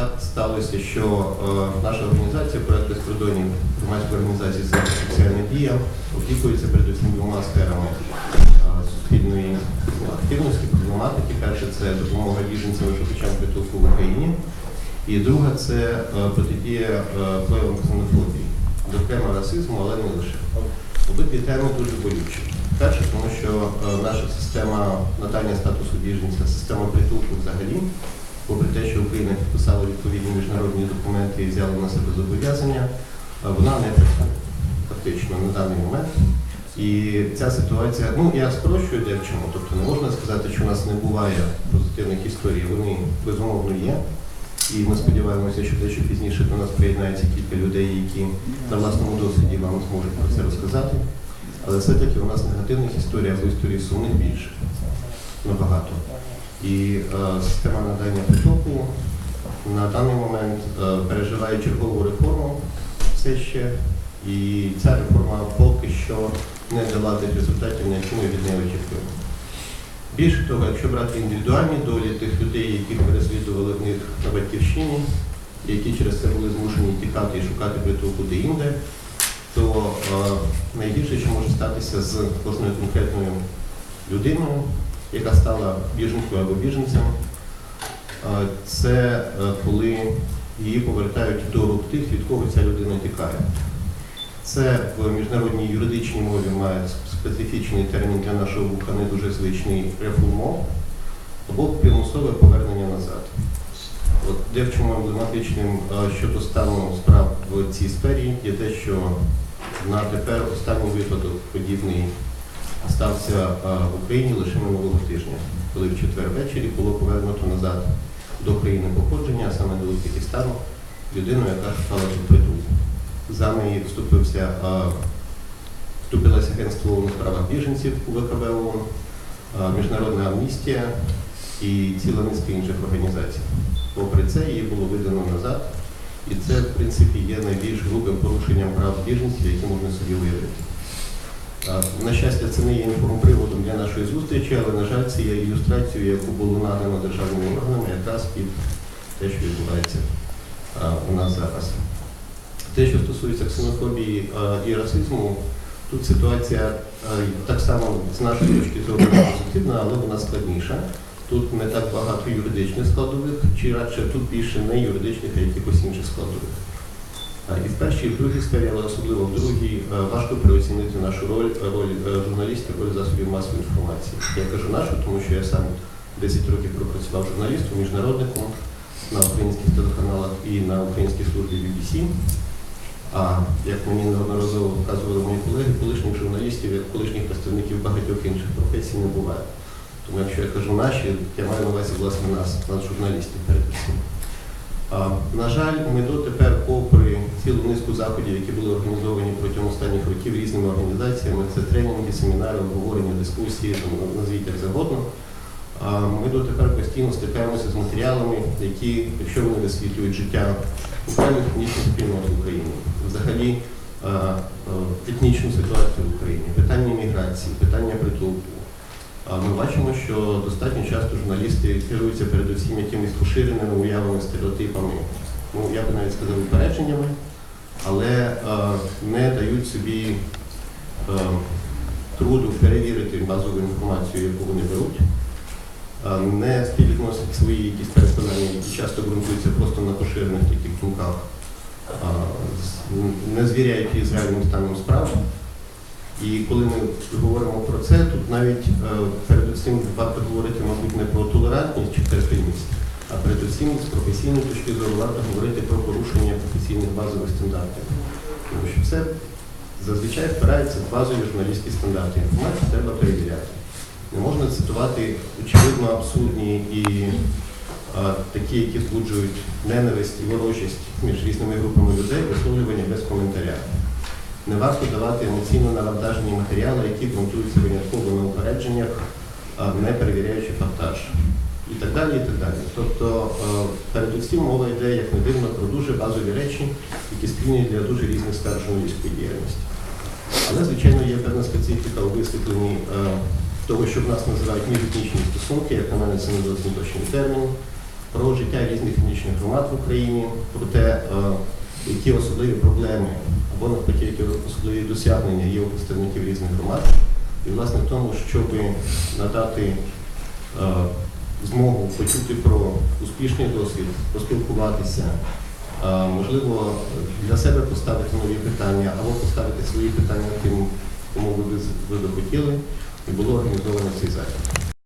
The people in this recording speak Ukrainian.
так сталося, що е, наша організація, проект безкордонів громадської організації «Центр соціальна дія, опікується передусім двома сферами е, суспільної активності, проблематики. Перше це допомога біженцям і шукачам притулку в Україні. І друга це е, протидія е, проявам ксенофобії, зокрема расизму, але не лише. Обидві теми дуже болючі. Перше, тому що е, наша система надання статусу біженця, система притулку взагалі, попри те, що Україна підписала відповідні міжнародні документи і взяла на себе зобов'язання, вона не працює фактично на даний момент. І ця ситуація, ну я спрощую чому, тобто не можна сказати, що у нас не буває позитивних історій, вони безумовно є. І ми сподіваємося, що дещо пізніше до нас приєднається кілька людей, які на власному досвіді вам зможуть про це розказати. Але все-таки у нас негативних історій, або історій сумних більше. Набагато. І е, система надання притулку на даний момент е, переживає чергову реформу все ще. І ця реформа поки що не дала тих результатів, на які ми від неї очікуємо. Більше того, якщо брати індивідуальні долі тих людей, яких переслідували в них на батьківщині, які через це були змушені тікати і шукати притулку де-інде, то е, найгірше, що може статися з кожною конкретною людиною, яка стала біженкою або біженцем, це е, коли її повертають до рук тих, від кого ця людина тікає. Це в міжнародній юридичній мові має специфічний термін для нашого вуха, не дуже звичний рефулмо, або примусове повернення назад. От де в чому емблематичним щодо стану справ в цій сфері є те, що на тепер останній випадок подібний стався е, в Україні лише минулого тижня, коли в четвер ввечері було повернуто назад до країни походження, а саме до Узбекистану, людину, яка шукала тут притулку. За неї вступився, е, вступилося агентство у справах біженців у ВКБ ООН, е, Міжнародна амністія і ціла низка інших організацій. Попри це її було видано назад, і це, в принципі, є найбільш грубим порушенням прав біженців, які можна собі уявити. На щастя, це не є інформприводом для нашої зустрічі, але, на жаль, це є ілюстрацією, яку було надано державними органами, якраз під те, що відбувається у нас зараз. Те, що стосується ксенофобії і расизму, тут ситуація так само з нашої точки зору позитивна, але вона складніша. Тут не так багато юридичних складових, чи радше тут більше не юридичних, а якихось інших складових. І в першій, і в другій сфері, але особливо в другій, е, важко переоцінити нашу роль, роль е, журналістів, роль засобів масової інформації. Я кажу нашу, тому що я сам 10 років пропрацював журналістом, міжнародником на українських телеканалах і на українській службі BBC. А як мені неодноразово вказували мої колеги, колишніх журналістів, як колишніх представників багатьох інших професій не буває. Тому якщо я кажу наші, я маю на увазі власне нас, нас журналістів передусім. А, На жаль, ми дотепер, попри цілу низку заходів, які були організовані протягом останніх років різними організаціями, це тренінги, семінари, обговорення, дискусії, там, назвіть як завгодно. Ми дотепер постійно стикаємося з матеріалами, які, якщо вони висвітлюють життя окремих етнічних спільнот в Україні, взагалі етнічну ситуацію в Україні, питання міграції, питання притулку. Ми бачимо, що достатньо часто журналісти керуються передусім якимись поширеними уявами, стереотипами, ну я би навіть сказав, упередженнями, але е, не дають собі е, труду перевірити базову інформацію, яку вони беруть, е, не співвідносять свої якісь переконання, які часто ґрунтуються просто на поширених таких думках, не звіряють їх з реальним станом справ. І коли ми говоримо про це, тут навіть е, передусім варто говорити, мабуть, не про толерантність чи терпимість, а передусім з професійної точки зору варто говорити про порушення професійних базових стандартів. Тому що все зазвичай впирається в базові журналістські стандарти. Інформацію треба перевіряти. Не можна цитувати очевидно абсурдні і е, такі, які збуджують ненависть і ворожість між різними групами людей, висловлювання без коментаря. Не варто давати емоційно навантажені матеріали, які ґрунтуються винятково на упередженнях, а, не перевіряючи фактаж. І так далі, і так далі. Тобто, е, передусім мова йде, як не дивно, про дуже базові речі, які спільні для дуже різних сфер журналістської діяльності. Але, звичайно, є певна специфіка у висвітленні е, того, що в нас називають міжетнічні стосунки, як на мене, це не зовсім точний термін. про життя різних етнічних громад в Україні, про те, е, які особливі проблеми або навпаки, які особливі досягнення є у представників різних громад. І власне в тому, щоб надати змогу почути про успішний досвід, поспілкуватися, можливо, для себе поставити нові питання або поставити свої питання тим, кому ви би хотіли, і було організовано цей захід.